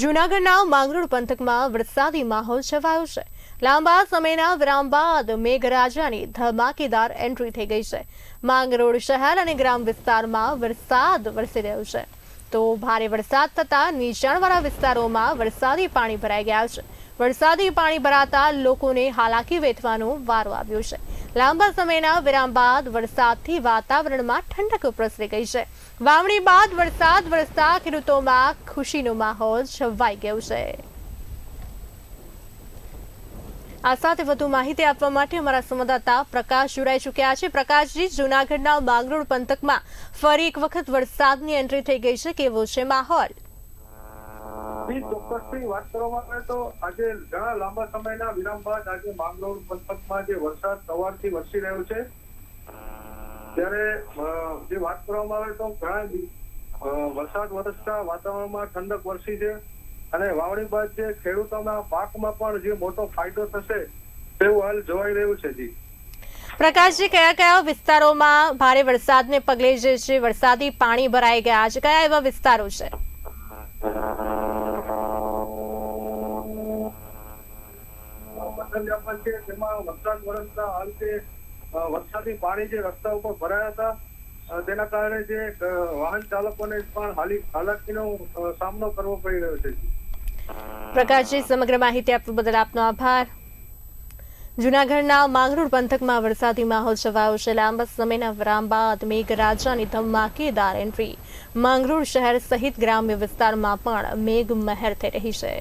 જૂનાગઢના માંગરોળ પંથકમાં વરસાદી માહોલ છવાયો છે. લાંબા સમયના વિરામ બાદ મેઘરાજાની ધમાકેદાર એન્ટ્રી થઈ ગઈ છે. માંગરોળ શહેર અને ગ્રામ વિસ્તારમાં વરસાદ વરસી રહ્યો છે. તો ભારે વરસાદ થતાં નીચાણવાળા વિસ્તારોમાં વરસાદી પાણી ભરાઈ ગયા છે. વરસાદી પાણી ભરાતા લોકોને હાલાકી વેઠવાનો વારો આવ્યો છે. લાંબા સમયના વિરામ બાદ વરસાદથી વાતાવરણમાં ઠંડક પ્રસરી ગઈ છે. વાવણી બાદ વરસાદ વરસતા ખેડૂતોમાં ખુશીનો માહોલ છવાઈ ગયો છે. આ સાથે વધુ માહિતી આપવા માટે અમારા સંવાદદાતા પ્રકાશ જોડાઈ ચૂક્યા છે. પ્રકાશજી, જૂનાગઢના માંગરોળ પંથકમાં ફરી એક વખત વરસાદની એન્ટ્રી થઈ ગઈ છે. કેવો છે માહોલ? ચોક્કસથી વાત કરવામાં આવે તો આજે ઘણા લાંબા સમયના વિરામ બાદ આજે માંગરોળ પંથકમાં જે વરસાદ સવારથી વરસી રહ્યો છે, ત્યારે જે વાત કરવામાં આવે તો ઘણા વરસાદ વરસતા વાતાવરણમાં ઠંડક વરસી છે. અને વાવણી બાદ જે ખેડૂતોના પાકમાં પણ જે મોટો ફાયદો થશે તેવું હાલ જોવાઈ રહ્યું છે જી. પ્રકાશજી કયા કયા વિસ્તારોમાં ભારે વરસાદને પગલે જે છે વરસાદી પાણી ભરાઈ ગયા છે? કયા એવા વિસ્તારો છે? તેમાં વરસાદ વરસતા હાલ અ, વરસાદી પાણી જે રસ્તા ઉપર ભરાયા હતા તેના કારણે જે વાહન ચાલકોને પણ હાલાકીનો સામનો કરવો પડી રહ્યો છે. પ્રકાશજી, સમગ્ર માહિતી આપવા બદલ આપનો આભાર. જૂનાગઢના માંગરોળ પંથકમાં વરસાદી માહોલ છવાયો છે. લાંબા સમયના વિરામ બાદ મેઘરાજાની ધમાકેદાર એન્ટ્રી માંગરોળ શહેર સહિત ગ્રામ્ય વિસ્તારમાં પણ મેઘ મહેર થઈ રહી છે.